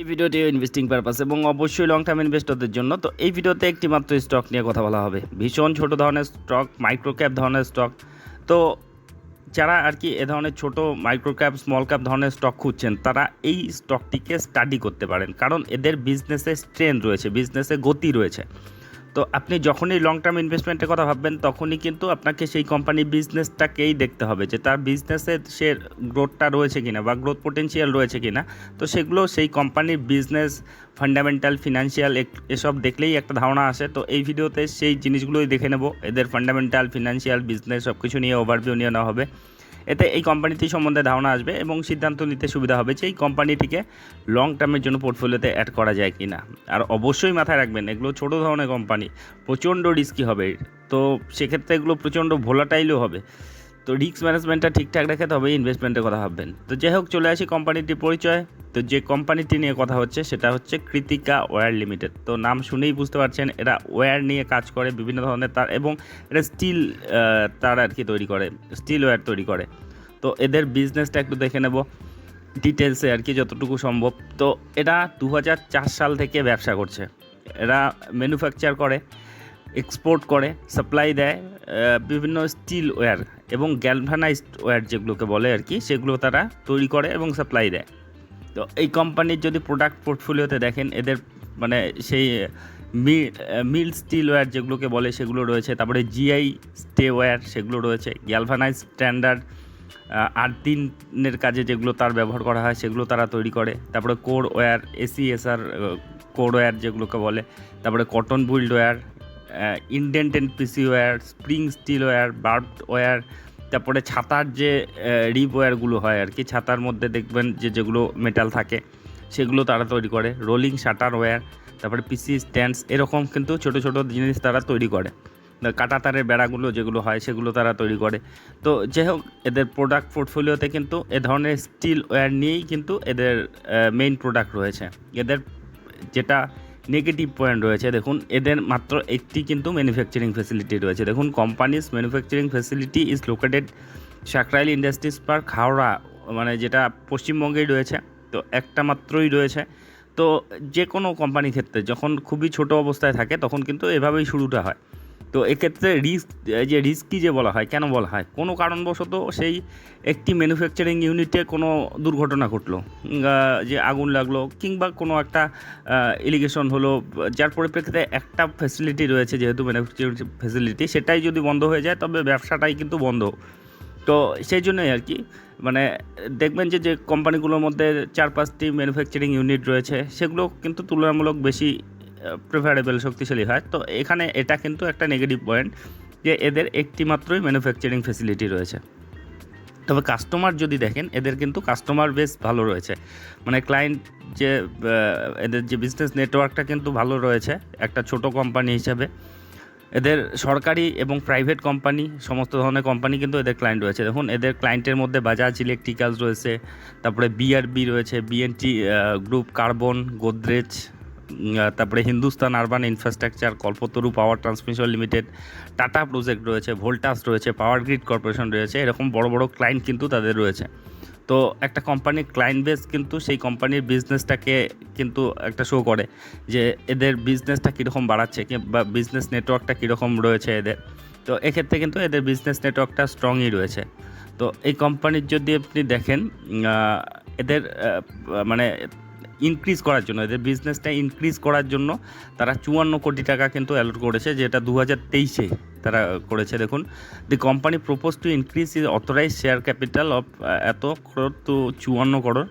এই ভিডিওটি investing purpose এবং অবশ্যই লং টার্ম ইনভেস্টরদের জন্য। তো এই ভিডিওতে একটি মাত্র স্টক নিয়ে কথা বলা হবে। ভীষণ ছোট ধরনের স্টক মাইক্রো ক্যাপ ধরনের স্টক তো যারা আর কি এ ধরনের ছোট মাইক্রো ক্যাপ স্মল ক্যাপ ধরনের স্টক খুঁজছেন, তারা এই স্টকটিকে স্টাডি করতে পারেন। কারণ এদের বিজনেসে স্ট্রেন রয়েছে বিজনেসে গতি রয়েছে। তো আপনি যখনই লং টার্ম ইনভেস্টমেন্টের কথা ভাববেন, তখনই কিন্তু আপনাকে সেই কোম্পানির বিজনেসটাকেই দেখতে হবে যে তার বিজনেসে সে গ্রোথটা রয়েছে কিনা বা গ্রোথ পোটেনশিয়াল রয়েছে কিনা। তো সেগুলো সেই কোম্পানির বিজনেস ফান্ডামেন্টাল ফিনান্সিয়াল এসব দেখলেই একটা ধারণা আসে। তো এই ভিডিওতে সেই জিনিসগুলোই দেখে নেব। এদের ফান্ডামেন্টাল ফিনান্সিয়াল বিজনেস সব কিছু নিয়ে ওভারভিউ নিয়ে নেওয়া হবে। এতে এই কোম্পানিটি সম্বন্ধে ধারণা আসবে এবং সিদ্ধান্ত নিতে সুবিধা হবে যে এই কোম্পানিটিকে লং টার্মের জন্য পোর্টফোলিওতে অ্যাড করা যায় কি না আর অবশ্যই মাথায় রাখবেন, এগুলো ছোট ধরনের কোম্পানি প্রচণ্ড রিস্কি হবে। তো সেক্ষেত্রে এগুলো প্রচণ্ড ভোলাটাইলও হবে। তো রিস্ক ম্যানেজমেন্টটা ঠিকঠাক রেখে তবে ইনভেস্টমেন্টের কথা ভাববেন। তো যাই হোক, চলে আসি কোম্পানিটির পরিচয়। তো যে কোম্পানিটি নিয়ে কথা হচ্ছে, সেটা হচ্ছে কৃতিকা ওয়্যার লিমিটেড তো নাম শুনেই বুঝতে পারছেন, এরা ওয়্যার নিয়ে কাজ করে, বিভিন্ন ধরনের তার, এবং এটা স্টিল তার আর কি তৈরি করে স্টিল ওয়্যার তৈরি করে। তো এদের বিজনেসটা একটু দেখে নেব ডিটেলসে আর কি, যতটুকু সম্ভব। তো এরা দু হাজার চার সাল থেকে ব্যবসা করছে। এরা ম্যানুফ্যাকচার করে এক্সপোর্ট করে সাপ্লাই দেয় বিভিন্ন স্টিল ওয়্যার এবং গ্যালভানাইজড ওয়্যার যেগুলোকে বলে আর কি, সেগুলো তারা তৈরি করে এবং সাপ্লাই দেয়। তো এই কোম্পানির যদি প্রোডাক্ট পোর্টফোলিওতে দেখেন, এদের মানে সেই মিল স্টিল ওয়্যার যেগুলোকে বলে, সেগুলো রয়েছে। তারপরে জিআই স্টে ওয়্যার সেগুলো রয়েছে। গ্যালভানাইজ স্ট্যান্ডার্ড আট দিনের কাজে যেগুলো তার ব্যবহার করা হয়, সেগুলো তারা তৈরি করে। তারপরে core wire ACSR core wire যেগুলোকে বলে। তারপরে cotton build wire indent end PC wire spring steel wire barb wire তারপরে ছাতার যে রিপ ওয়্যারগুলো হয় আর কি, ছাতার মধ্যে দেখবেন যে যেগুলো মেটাল থাকে, সেগুলো তারা তৈরি করে। রোলিং শাটার ওয়্যার তারপরে পিসি স্ট্যান্ডস এরকম কিন্তু ছোট ছোট জিনিস তারা তৈরি করে। কাটা তারের বেড়াগুলো যেগুলো হয়, সেগুলো তারা তৈরি করে। তো যাই হোক, এদের প্রোডাক্ট পোর্টফোলিওতে কিন্তু এ ধরনের স্টিল ওয়্যার নিয়েই কিন্তু এদের মেইন প্রোডাক্ট রয়েছে। এদের যেটা নেগেটিভ পয়েন্ট রয়েছে। দেখুন, এদের মাত্র একটি কিন্তু ম্যানুফ্যাকচারিং ফ্যাসিলিটি রয়েছে। দেখুন company's manufacturing facility is located Sankrail industries park Howrah মানে যেটা পশ্চিমবঙ্গেই রয়েছে। তো একটা মাত্রই রয়েছে। তো যে কোনো কোম্পানি ক্ষেত্রে যখন খুবই ছোট অবস্থায় থাকে, তখন কিন্তু এভাবেই শুরুটা হয়। তো এক্ষেত্রে রিস্ক যে রিস্কি যে বলা হয়, কেন বলা হয়? কোনো কারণবশত সেই একটি ম্যানুফ্যাকচারিং ইউনিটে কোনো দুর্ঘটনা ঘটলো যে আগুন লাগল, কিংবা কোনো একটা ইলিগেশন হলো, যার পরিপ্রেক্ষিতে একটা ফ্যাসিলিটি রয়েছে, যেহেতু ম্যানুফ্যাকচারিং ফ্যাসিলিটি সেটাই যদি বন্ধ হয়ে যায়, তবে ব্যবসাটাই কিন্তু বন্ধ। তো সেই জন্যই আর কি মানে দেখবেন যে যে কোম্পানিগুলোর মধ্যে চার পাঁচটি ম্যানুফ্যাকচারিং ইউনিট রয়েছে, সেগুলো কিন্তু তুলনামূলক বেশি প্রেফারেবল শক্তিশালী হয়। তো এখানে এটা কিন্তু একটা নেগেটিভ পয়েন্ট যে এদের একটি মাত্রই ম্যানুফ্যাকচারিং ফেসিলিটি রয়েছে। তবে কাস্টমার যদি দেখেন, এদের কিন্তু কাস্টমার বেস ভালো রয়েছে। মানে ক্লায়েন্ট যে এদের যে বিজনেস নেটওয়ার্কটা কিন্তু ভালো রয়েছে, একটা ছোট কোম্পানি হিসাবে। এদের সরকারি এবং প্রাইভেট কোম্পানি সমস্ত ধরনের কোম্পানি কিন্তু এদের ক্লায়েন্ট রয়েছে। দেখুন, এদের ক্লায়েন্টের মধ্যে বাজাজ ইলেকট্রিক্যালস রয়েছে, তারপরে বিআরবি রয়েছে বিএনটি গ্রুপ কার্বন গোদরেজ তারপরে Hindustan urban infrastructure, Kalpataru power transmission limited, Tata project রয়েছে, ভোল্টাস রয়েছে, পাওয়ার গ্রিড কর্পোরেশন রয়েছে, এরকম বড় বড় ক্লায়েন্ট কিন্তু তাদের রয়েছে। তো একটা কোম্পানির ক্লায়েন্ট বেস কিন্তু সেই কোম্পানির বিজনেসটাকে কিন্তু একটা শো করে যে এদের বিজনেসটা কীরকম বাড়াচ্ছে বা বিজনেস নেটওয়ার্কটা কীরকম রয়েছে এদের। তো এক্ষেত্রে কিন্তু এদের বিজনেস নেটওয়ার্কটা স্ট্রংই রয়েছে। তো এই কোম্পানির যদি আপনি দেখেন এদের মানে ইনক্রিজ করার জন্য, এদের বিজনেসটা ইনক্রিজ করার জন্য তারা চুয়ান্ন কোটি টাকা কিন্তু অ্যালোট করেছে, যেটা দু হাজার তেইশে তারা করেছে। দেখুন the company propose to increase is authorise share capital of এত করোড় তো চুয়ান্ন করোড়।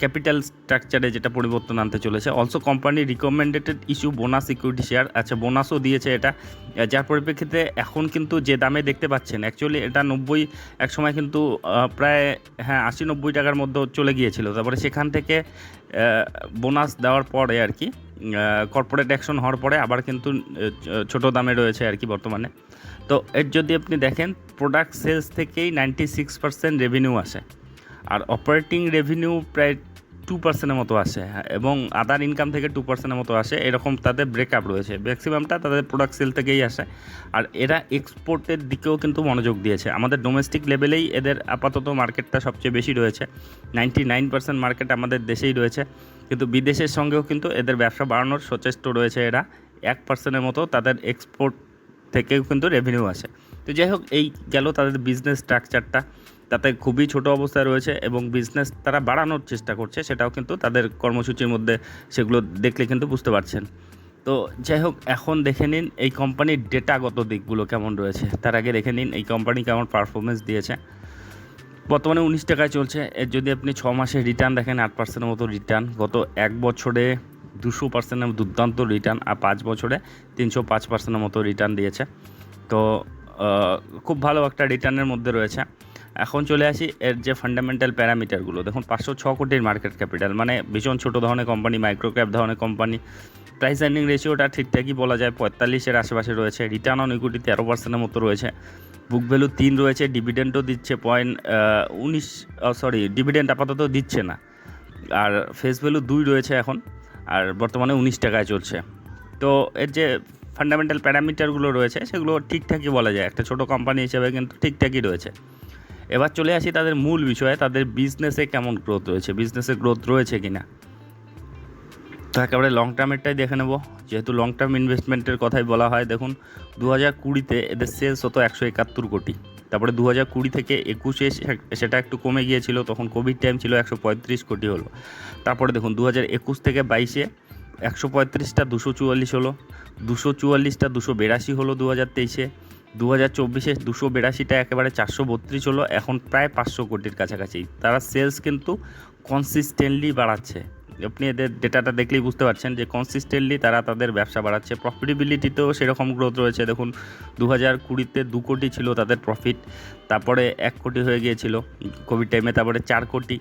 ক্যাপিটাল স্ট্রাকচারে যেটা পরিবর্তন আনতে চলেছে। Also company recommended issue bonus equity share আচ্ছা বোনাসও দিয়েছে এটা। যার পরিপ্রেক্ষিতে এখন কিন্তু যে দামে দেখতে পাচ্ছেন অ্যাকচুয়ালি এটা নব্বই, এক সময় কিন্তু প্রায় হ্যাঁ আশি নব্বই টাকার মধ্যে চলে গিয়েছিল। তারপরে সেখান থেকে বোনাস দেওয়ার পরে আর কি কর্পোরেট অ্যাকশন হওয়ার পরে আবার কিন্তু ছোট দামে রয়েছে আর কি বর্তমানে। তো এর যদি আপনি দেখেন প্রোডাক্ট সেলস থেকেই নাইনটি সিক্স পার্সেন্ট রেভিনিউ আসে। আর অপারেটিং রেভিনিউ প্রায় টু পার্সেন্টের মতো আসে হ্যাঁ, এবং আদার ইনকাম থেকে টু পার্সেন্টের মতো আসে এরকম তাদের ব্রেকআপ রয়েছে। ম্যাক্সিমামটা তাদের প্রোডাক্ট সেল থেকেই আসে। আর এরা এক্সপোর্টের দিকেও কিন্তু মনোযোগ দিয়েছে। আমাদের ডোমেস্টিক লেভেলেই এদের আপাতত মার্কেটটা সবচেয়ে বেশি রয়েছে। নাইনটি নাইন পার্সেন্ট মার্কেট আমাদের দেশেই রয়েছে। কিন্তু বিদেশের সঙ্গেও কিন্তু এদের ব্যবসা বাড়ানোর সচেষ্ট রয়েছে এরা। এক পার্সেন্টের মতো তাদের এক্সপোর্ট থেকেও কিন্তু রেভিনিউ আসে। তো যাই হোক এই গেল তাদের বিজনেস স্ট্রাকচারটা তাতে খুবই ছোট অবস্থায় রয়েছে এবং বিজনেস তারা বাড়ানোর চেষ্টা করছে, সেটাও কিন্তু তাদের কর্মসূচির মধ্যে সেগুলো দেখলে কিন্তু বুঝতে পারছেন। তো যাই হোক, এখন দেখে নিন এই কোম্পানির ডেটাগত দিকগুলো কেমন রয়েছে। তার আগে দেখে নিন এই কোম্পানি কেমন পারফরমেন্স দিয়েছে। বর্তমানে উনিশ টাকায় চলছে। এর যদি আপনি ছ মাসে রিটার্ন দেখেন, আট পার্সেন্টের মতো রিটার্ন গত এক বছরে দুশো পার্সেন্টের দুর্দান্ত রিটার্ন আর পাঁচ বছরে তিনশো পাঁচ পার্সেন্টের মতো রিটার্ন দিয়েছে। তো খুব ভালো একটা রিটার্নের মধ্যে রয়েছে। এখন চলে আসি এর যে ফান্ডামেন্টাল প্যারামিটারগুলো দেখুন, পাঁচশো ছ কোটির মার্কেট ক্যাপিটাল মানে ভীষণ ছোটো ধরনের কোম্পানি মাইক্রো ক্যাপ ধরনের কোম্পানি প্রাইস আর্নিং রেশিওটা ঠিকঠাকই বলা যায় পঁয়তাল্লিশের আশেপাশে রয়েছে। রিটার্ন অন ইকুইটি তেরো পার্সেন্টের মতো রয়েছে। বুক ভ্যালু তিন রয়েছে ডিভিডেন্টও দিচ্ছে পয়েন্ট উনিশ সরি ডিভিডেন্ড আপাতত দিচ্ছে না। আর ফেস ভ্যালু দুই রয়েছে এখন, আর বর্তমানে উনিশ টাকায় চলছে। তো এর যে ফান্ডামেন্টাল প্যারামিটারগুলো রয়েছে, সেগুলো ঠিকঠাকই বলা যায়। একটা ছোটো কোম্পানি হিসেবে কিন্তু ঠিকঠাকই রয়েছে। এবার চলে আসি তাদের মূল বিষয়ে, তাদের বিজনেসে কেমন গ্রোথ রয়েছে বিজনেসে গ্রোথ রয়েছে কি না তো একেবারে লং টার্মেরটাই দেখে নেব। যেহেতু লং টার্ম ইনভেস্টমেন্টের কথাই বলা হয়, দেখুন দু হাজার কুড়িতে এদের সেলস হতো একশো একাত্তর কোটি। তারপরে দু হাজার কুড়ি থেকে একুশে সেটা একটু কমে গিয়েছিল, তখন কোভিড টাইম ছিল একশো পঁয়ত্রিশ কোটি হলো। তারপরে দেখুন দু হাজার একুশ থেকে বাইশে একশো পঁয়ত্রিশটা দুশো চুয়াল্লিশ হলো, দুশো চুয়াল্লিশটা দুশো বিরাশি হলো দু হাজার তেইশে। দু হাজার চব্বিশে দুশো বিরাশিটা একেবারে চারশো বত্রিশ হলো, এখন প্রায় পাঁচশো কোটির কাছাকাছি। তারা সেলস কিন্তু কনসিস্টেন্টলি বাড়াচ্ছে। আপনি এদের ডেটাটা দেখলেই বুঝতে পারছেন যে কনসিস্টেন্টলি তারা তাদের ব্যবসা বাড়াচ্ছে। প্রফিটেবিলিটিতেও সেরকম গ্রোথ রয়েছে। দেখুন দু হাজার কুড়িতে দু কোটি ছিল তাদের প্রফিট তারপরে এক কোটি হয়ে গিয়েছিল। কোভিড টাইমে তারপরে চার কোটি।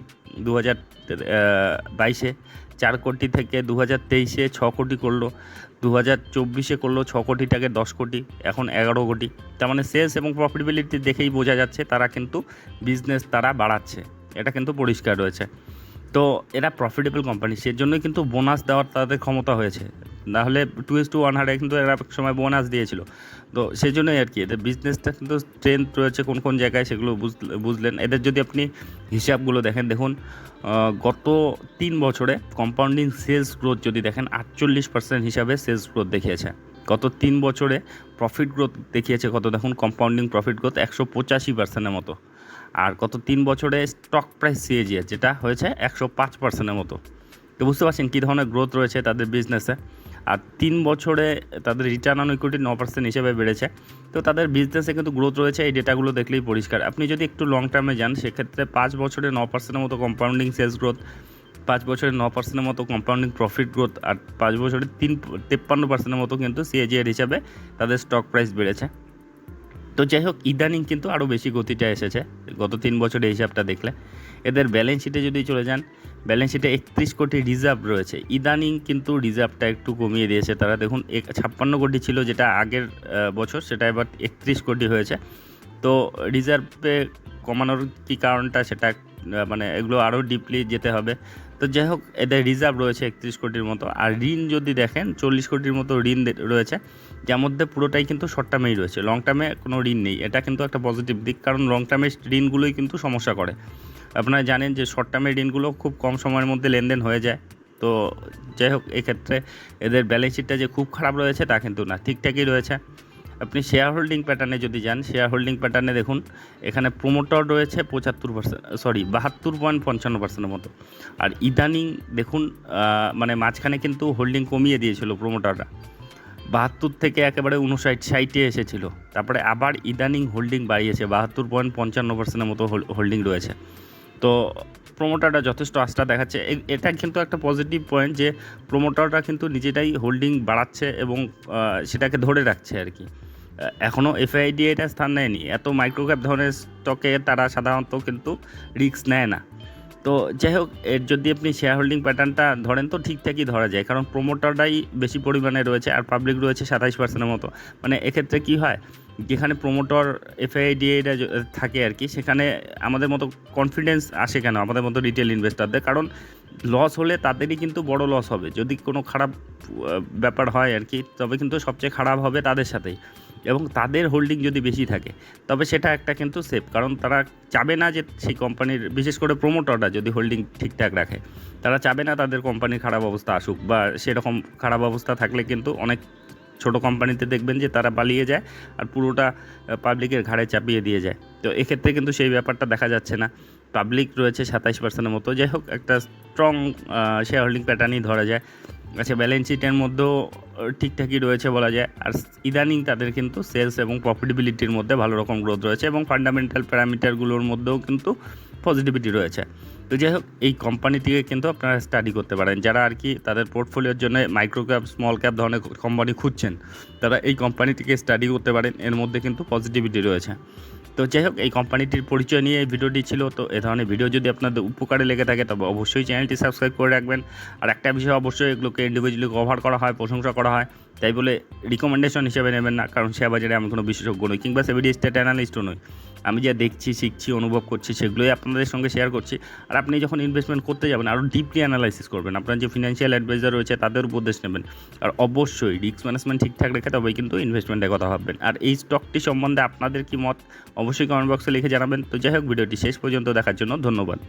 দু হাজার বাইশে চার কোটি থেকে দু হাজার তেইশে ছ কোটি করল, দু হাজার চব্বিশে করল ছ কোটিটাকে দশ কোটি, এখন এগারো কোটি। তার মানে সেলস এবং প্রফিটেবিলিটি দেখেই বোঝা যাচ্ছে তারা কিন্তু বিজনেস তারা বাড়াচ্ছে। এটা কিন্তু পরিষ্কার রয়েছে। তো এরা প্রফিটেবল কোম্পানি সেজন্যই কিন্তু বোনাস দেওয়ার তাদের ক্ষমতা হয়েছে। নাহলে টু এস টু ওয়ান হারে কিন্তু এরা এক সময় বোনাস দিয়েছিল। তো সেই জন্যই আর কি, এদের বিজনেসটা কিন্তু স্ট্রেংথ রয়েছে কোন কোন জায়গায় সেগুলো বুঝলে- বুঝলেন। এদের যদি আপনি হিসাবগুলো দেখেন, দেখুন গত তিন বছরে কম্পাউন্ডিং সেলস গ্রোথ যদি দেখেন, আটচল্লিশ পার্সেন্ট হিসাবে সেলস গ্রোথ দেখিয়েছে। গত তিন বছরে প্রফিট গ্রোথ দেখিয়েছে কত, দেখুন কম্পাউন্ডিং প্রফিট গ্রোথ একশো পঁচাশি পার্সেন্টের মতো। আর গত তিন বছরে স্টক প্রাইস সিএজিএ যেটা হয়েছে একশো পাঁচ পার্সেন্টের মতো। তো বুঝতে পারছেন কী ধরনের গ্রোথ রয়েছে তাদের বিজনেসে আর তিন বছরে তাদের রিটার্ন অন ইকুইটি ন পার্সেন্ট হিসেবে বেড়েছে। তো তাদের বিজনেসে কিন্তু গ্রোথ রয়েছে, এই ডেটাগুলো দেখলেই পরিষ্কার। আপনি যদি একটু লং টার্মে যান, সেক্ষেত্রে পাঁচ বছরে ন পার্সেন্টের মতো কম্পাউন্ডিং সেলস গ্রোথ পাঁচ বছরে ন পার্সেন্টের মতো কম্পাউন্ডিং প্রফিট গ্রোথ আর পাঁচ বছরে তিন, তেপ্পান্ন পার্সেন্টের মতো কিন্তু সিএজিআর হিসাবে তাদের স্টক প্রাইস বেড়েছে। তো যাই হোক, ইদানিং কিন্তু আরও বেশি গতিটা এসেছে। গত তিন বছরের হিসাবটা দেখলে। এদের ব্যালেন্স শিটে যদি চলে যান ব্যালেন্স শিটে একত্রিশ কোটি রিজার্ভ রয়েছে। ইদানিং কিন্তু রিজার্ভটা একটু কমিয়ে দিয়েছে। তারা দেখুন, এক ছাপ্পান্ন কোটি ছিল যেটা আগের বছর, সেটা এবার একত্রিশ কোটি হয়েছে। তো রিজার্ভে কমানোর কী কারণটা সেটা মানে এগুলো আরও ডিপলি যেতে হবে। তো যাই হোক, এদের রিজার্ভ রয়েছে একত্রিশ কোটির মতো। আর ঋণ যদি দেখেন, চল্লিশ কোটির মতো ঋণ রয়েছে। যার মধ্যে পুরোটাই কিন্তু শর্ট টার্মেই রয়েছে। লং টার্মে কোনো ঋণ নেই। এটা কিন্তু একটা পজিটিভ দিক, কারণ লং টার্মের ঋণগুলোই কিন্তু সমস্যা করে। আপনারা জানেন যে শর্ট টার্মের ঋণগুলো খুব কম সময়ের মধ্যে লেনদেন হয়ে যায়। তো যাই হোক, এক্ষেত্রে এদের ব্যালেন্স শিটটা যে খুব খারাপ রয়েছে, তা কিন্তু না। ঠিকঠাকই রয়েছে। আপনি শেয়ার হোল্ডিং প্যাটার্নে যদি যান শেয়ার হোল্ডিং প্যাটার্নে দেখুন, এখানে প্রোমোটর রয়েছে পঁচাত্তর পার্সেন্ট সরি বাহাত্তর পয়েন্ট পঞ্চান্ন পার্সেন্টের মতো। আর ইদানিং দেখুন মানে মাঝখানে কিন্তু হোল্ডিং কমিয়ে দিয়েছিল প্রোমোটাররা বাহাত্তর থেকে একেবারে উনষাট, ষাটে এসেছিল। তারপরে আবার ইদানিং হোল্ডিং বাড়িয়েছে, বাহাত্তর পয়েন্ট পঞ্চান্ন পার্সেন্টের মতো হোল্ডিং রয়েছে। তো প্রোমোটারটা যথেষ্ট আস্থা দেখাচ্ছে। এটা কিন্তু একটা পজিটিভ পয়েন্ট যে প্রোমোটাররা কিন্তু নিজেরাই হোল্ডিং বাড়াচ্ছে এবং সেটাকে ধরে রাখছে আর কি। এখনও এফআইডি এটা স্থান নেয়নি। এত মাইক্রোক্যাপ ধরনের স্টকে তারা সাধারণত কিন্তু রিস্ক নেয় না। তো যাই হোক এর যদি আপনি শেয়ার হোল্ডিং প্যাটার্নটা ধরেন, তো ঠিকঠাকই ধরা যায়। কারণ প্রোমোটারটাই বেশি পরিমাণে রয়েছে আর পাবলিক রয়েছে সাতাইশ পার্সেন্টের মতো। মানে এক্ষেত্রে কী হয়, যেখানে প্রোমোটর এফআইডিএটা থাকে আর কি, সেখানে আমাদের মতো কনফিডেন্স আসে কেন? আমাদের মতো রিটেল ইনভেস্টারদের কারণ লস হলে তাদেরই কিন্তু বড় লস হবে। যদি কোনো খারাপ ব্যাপার হয় আর কি, তবে কিন্তু সবচেয়ে খারাপ হবে তাদের সাথেই। এবং তাদের হোল্ডিং যদি বেশি থাকে, তবে সেটা একটা কিন্তু সেফ কারণ তারা চাবে না যে সেই কোম্পানির বিশেষ করে প্রোমোটররা যদি হোল্ডিং ঠিকঠাক রাখে, তারা চাবে না তাদের কোম্পানির খারাপ অবস্থা আসুক, বা সেরকম খারাপ অবস্থা থাকলে কিন্তু অনেক ছোট কোম্পানিতে দেখবেন যে তারা পালিয়ে যায় আর পুরোটা পাবলিকের ঘাড়ে চাপিয়ে দিয়ে যায়। তো এক্ষেত্রে কিন্তু সেই ব্যাপারটা দেখা যাচ্ছে না। পাবলিক রয়েছে সাতাইশ পার্সেন্টের মতো। যাই হোক, একটা স্ট্রং শেয়ার হোল্ডিং প্যাটার্নই ধরা যায়। আচ্ছা ব্যালেন্স শিটের মধ্যেও ঠিকঠাকই রয়েছে বলা যায়। আর ইদানিং তাদের কিন্তু সেলস এবং প্রফিটেবিলিটির মধ্যে ভালো রকম গ্রোথ রয়েছে এবং ফান্ডামেন্টাল প্যারামিটারগুলোর মধ্যেও কিন্তু পজিটিভিটি রয়েছে। তো যাই হোক, এই কোম্পানিটিকে কিন্তু আপনারা স্টাডি করতে পারেন। যারা আর কি তাদের পোর্টফোলিওর জন্য মাইক্রো ক্যাপ স্মল ক্যাপ ধরনের কোম্পানি খুঁজছেন, তারা এই কোম্পানিটিকে স্টাডি করতে পারেন। এর মধ্যে কিন্তু পজিটিভিটি রয়েছে। তো যাই হোক, এই কোম্পানিটির পরিচয় নিয়ে এই ভিডিওটি ছিল। তো এ ধরনের ভিডিও যদি আপনাদের উপকারে লেগে থাকে, তবে অবশ্যই চ্যানেলটি সাবস্ক্রাইব করে রাখবেন। আর একটা বিষয় অবশ্যই এগুলোকে ইন্ডিভিজুয়ালি কভার করা হয়, প্রশংসা করা হয়। তাই বলে রিকমেন্ডেশন হিসেবে নেবেন না, কারণ শেয়ার বাজারে আমি কোনো বিশেষজ্ঞ নই, কিংবা সেভিডি স্টেট অ্যানালিস্টও নই। আমি যা দেখছি, শিখছি, অনুভব করছি, সেগুলোই আপনাদের সঙ্গে শেয়ার করছি। আর আপনি যখন ইনভেস্টমেন্ট করতে যাবেন আরও ডিপলি অ্যানালাইসিস করবেন। আপনার যে ফিনান্সিয়াল অ্যাডভাইজার রয়েছে, তাদের উপদেশ নেবেন। আর অবশ্যই রিস্ক ম্যানেজমেন্ট ঠিকঠাক রেখে তবেই কিন্তু ইনভেস্টমেন্টের কথা ভাববেন। আর এই স্টকটি সম্বন্ধে আপনাদের কি মত, অবশ্যই কমেন্ট বক্সে লিখে জানাবেন। তো যাই হোক, ভিডিওটি শেষ পর্যন্ত দেখার জন্য ধন্যবাদ।